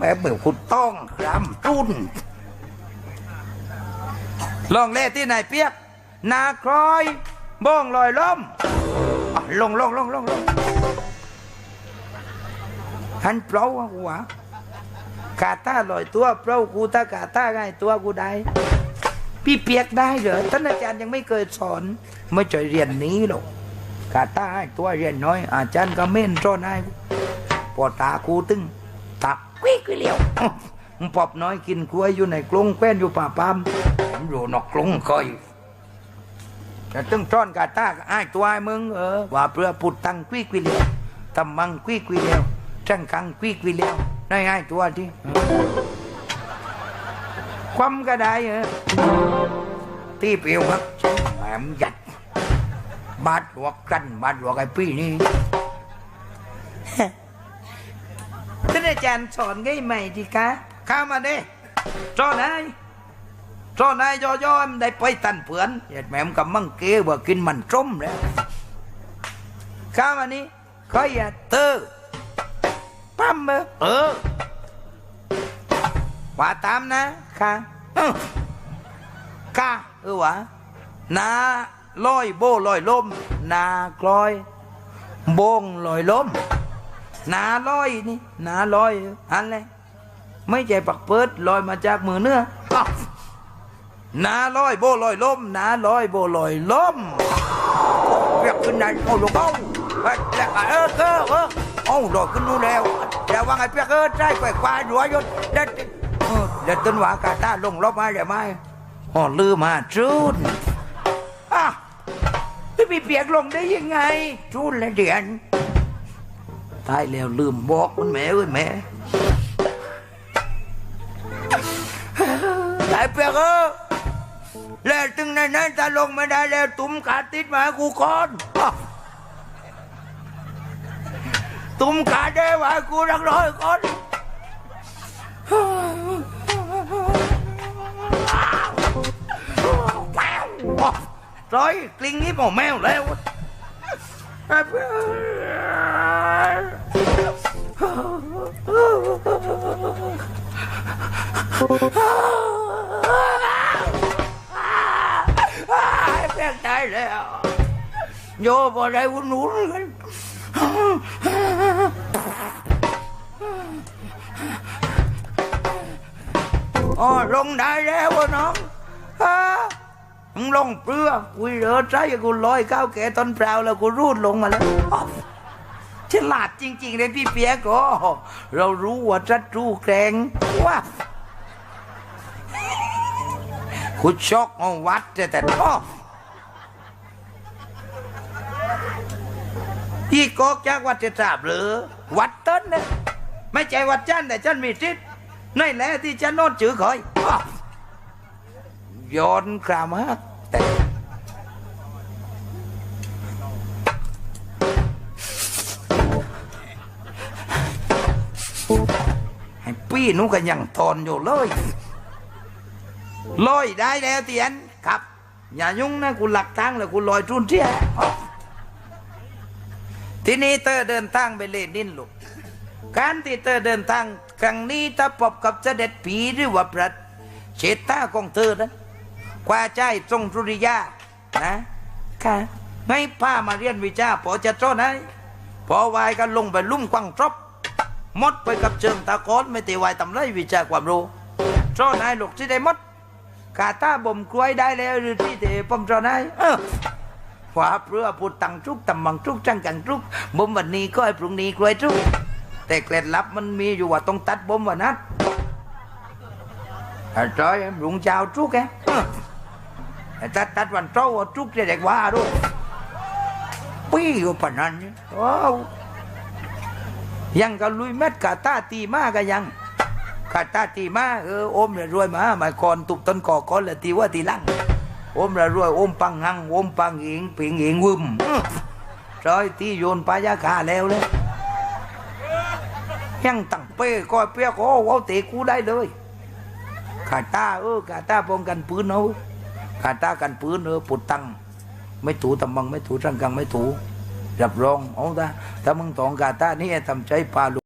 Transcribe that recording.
แม่เบื่อคุณต้องรำจุนลองเล่ที่ไหนเปียก นาครอย บ้องลอยล้มลงลงลงลงลงหันเปล่าหัวกาตาลอยตัวเปล่ากูตากาตาไงตัวกูได้ พี่เปียกได้เหรอท่านอาจารย์ยังไม่เคยสอน ไม่ใช่เรียนนี้หรอกกาตาให้ตัวเรียนน้อย อาจารย์ก็เม่นจ้อนให้พอตากูตึงตัก วิกวิเลี้ยวมึงปอบน้อยกินกล้วยอยู่ในกรงแคว้นอยู่ป่าปามอยู่นอกกรงคอยแต่ตึงจ้อนกาตาก็ให้ตัวให้มึงเออว่าเพื่อปุดตังกวิกวิเลี้ยวตำมังกวิกวิเลี้ยวจังกังกวิกวิเลี้ยวได้ให้ตัวที่ความก็ได้เออที่เปรียวครับแหมยัดบาดหัวกันบาดหัวไอ้พี่นี่ ท่านอาจารย์สอนง่ายใหม่ดีคะเข้ามาเด้จอนายจอนายย่อย่อมได้ไปตันเผือนเหตุแม่มกับมังเกว่ากินมันส้มแล้วเข้ามานี่ก็อย่าเตอปั๊มเออเออว่าตามนะค่ะเอ้ากาเออวะนาลอยโบลอยล้มนากลอยโบงลอยล้ม นาลอยนี่นาลอยอันเลยไม่ใช่ปักเปิดลอยมาจากมือเนื้อนาลอยโบลอยล้มนาลอยโบลอยล้มเรียกขึ้นนั่นโอ้ลูกเอ้าเฮ้ยแล้วเออเออเออเอาลอยขึ้นนู่นแล้วแล้วว่าไงเปียกเออใจแกว่งควายหัวยศเด็ดเด็ดต้นหวากาตาลงรบมาเดี๋ยวมาอ๋อลืมมาจูนอะพี่เปียกลงได้ยังไงจูนและเดียน ตายแล้วลืมบอกมันแม่เอ้ยแม่ตายเปียกเออแล้วถึงในนั้นถ้าลงไม่ได้แล้วตุ้มขาติดมากูก่อนตุ้มขาได้มาให้กูรักร้อยก่อนร้อยกลิ้งนี้บอกแมวแล้ว แป้งตายแล้วโยบอได้วุ่นวุ่นกันอ๋อลงได้แล้ววะน้องฮะมึงลงเปลือกกูเหลือใจกูลอยก้าวแก่ต้นเปล่าแล้วกูรูดลงมาแล้ว ฉลาดจริง ๆ เลยพี่เปียกโอ้เรารู้ว่าศัตรูแกร่งว่าคุณชกเอาวัดแต่แต่อ้ออีกอกจากวัดจะทราบหรือ วัดต้นนะไม่ใช่วัดจันแต่จันมีทิศนั่นแหละที่จันโนดจือคอยย้อนกลามาก ปีหนูก็ยังทนอยู่เลยลอยได้แล้วเตียนครับ อย่ายุ่งนะกูหลักทางแล้วกูลอยจุนเที่ยทีนี้เตอร์เดินทางไปเลนินลูกการที่เธอเดินทางครั้งนี้ถ้าพบกับเสด็จผีหรือว่าพระเชษฐาของเธอนั้นกว่าใจทรงสุริยานะค่ะไม่พามาเรียนวิชาพอจะโจนให้พอวายกันลงไปลุ่มกวางทรบ มดไปกับเชิงตะกอนไม่ตีวายทำไรวิชาความรู้โจนให้ลูกที่ได้มดกาตาบ่มกล้วยได้แล้วหรือที่เตปมโจนให้เออว่าเพื่อพูดตังทุกตำมังทุกจังกังทุกบ่มวันนี้ก็ให้พรุ่งนี้กล้วยทุกแต่เคล็ดลับมันมีอยู่ว่าต้องตัดบ่มวันนั้นไอ้จ้อยลุงเจ้าทุกแกไอ้ตัดตัดวันเจ้าว่าทุกจะเด็กว่าด้วยปี้อยู่ปานนั้นว้าว ยังก็ลุยเม็ดกาตาตีมาก็ยังกาตาตีมาเอออมเนี่ยรวยมาหมายก่อนตุกต้นก่อก่อนเลยตีว่าตีลังอมละรวยอมปังหังอมปังหิงปิงหิงวึมอื้อจอยที่โยนปลายาคาแล้วเลยยังตั้งเป้ก้อยเปียกโอ้โหเตะกูได้เลยขาตาเออขาตาป้องกันปืนเอาขาตากันปืนเออปุดตังไม่ถูตำบังไม่ถูร่างกังไม่ถู รับรองเอาตาถ้ามึงต้องการตานี่ทำใจปลาลูก